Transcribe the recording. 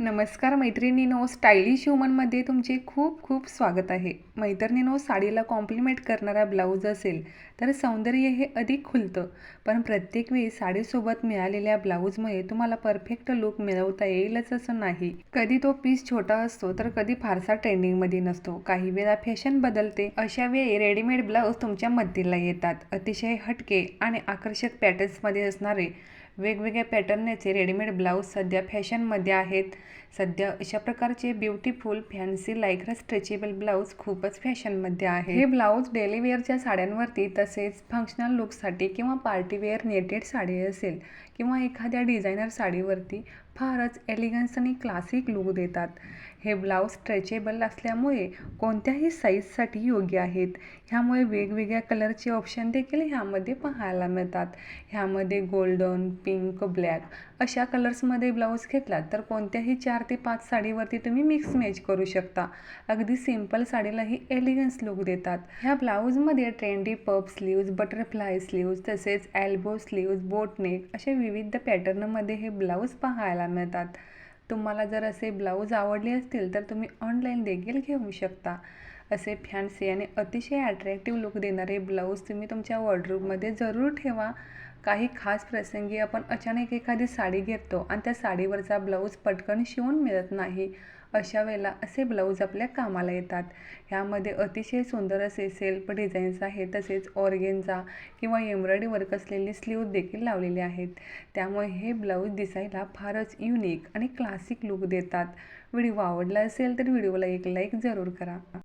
नमस्कार मैत्रिणीनो स्टायलिश ह्युमनमध्ये तुमचे खूप खूप स्वागत आहे. मैत्रिणीनो साडीला कॉम्प्लिमेंट करणारा ब्लाऊज असेल तर सौंदर्य हे अधिक खुलतं. पण प्रत्येक वेळी साडीसोबत मिळालेल्या ब्लाऊजमुळे तुम्हाला परफेक्ट लुक मिळवता येईलच असं नाही. कधी तो पीस छोटा असतो तर कधी फारसा ट्रेंडिंगमध्ये नसतो. काही वेळा फॅशन बदलते अशा वेळी रेडीमेड ब्लाऊज तुमच्या मदतीला येतात. अतिशय हटके आणि आकर्षक पॅटर्न्समध्ये असणारे वेगवेगळ्या पॅटर्नचे रेडीमेड ब्लाऊज सध्या फॅशनमध्ये आहेत. सध्या अशा प्रकारचे beautiful fancy Lycra stretchable blouse खूपच फॅशनमध्ये आहे हे ब्लाऊज डेली वेअरच्या साड्यांवरती तसेच फंक्शनल लुकसाठी किंवा पार्टीवेअर नेटेड साडी असेल किंवा एखाद्या डिझायनर साडीवरती फारच एलिगन्स आणि क्लासिक लुक देतात. हे ब्लाऊज स्ट्रेचेबल असल्यामुळे कोणत्याही साईजसाठी योग्य आहेत. ह्यामुळे वेगवेगळ्या कलरचे ऑप्शन देखील ह्यामध्ये पाहायला मिळतात. ह्यामध्ये गोल्डन पिंक ब्लॅक अशा कलर्समध्ये ब्लाऊज घेतलात तर कोणत्याही चार ते पाच साडीवरती तुम्ही मिक्स मॅच करू शकता. अगदी सिंपल साडीलाही एलिगन्स लुक देतात. ह्या ब्लाऊजमध्ये trendy puff sleeves butterfly sleeves तसेच एल्बो स्लीव्ज बोटनेक अशा विविध पॅटर्नमध्ये हे ब्लाऊज पाहायला मिळतात. तुम्हाला जर असे ब्लाऊज आवडले असतील तर तुम्ही ऑनलाईन देखील घेऊ शकता. असे फॅन्सी आणि अतिशय अट्रॅक्टिव्ह लुक देणारे ब्लाऊज तुम्ही तुमच्या वॉर्डरूममध्ये जरूर ठेवा. काही खास प्रसंगी आपण अचानक एखादी साडी घेतो आणि त्या साडीवरचा ब्लाऊज पटकन शिवून मिळत नाही. अशा वेळेला असे ब्लाऊज आपल्या कामाला येतात. ह्यामध्ये अतिशय सुंदर असे सेल्फ डिझाईन्स आहेत तसेच ऑर्गेनचा किंवा एम्ब्रॉयडरी वर्क असलेली स्लीव देखील लावलेले आहेत. त्यामुळे हे ब्लाऊज दिसायला फारच युनिक आणि क्लासिक लुक देतात. व्हिडिओ आवडला असेल तर व्हिडिओला एक लाईक जरूर करा.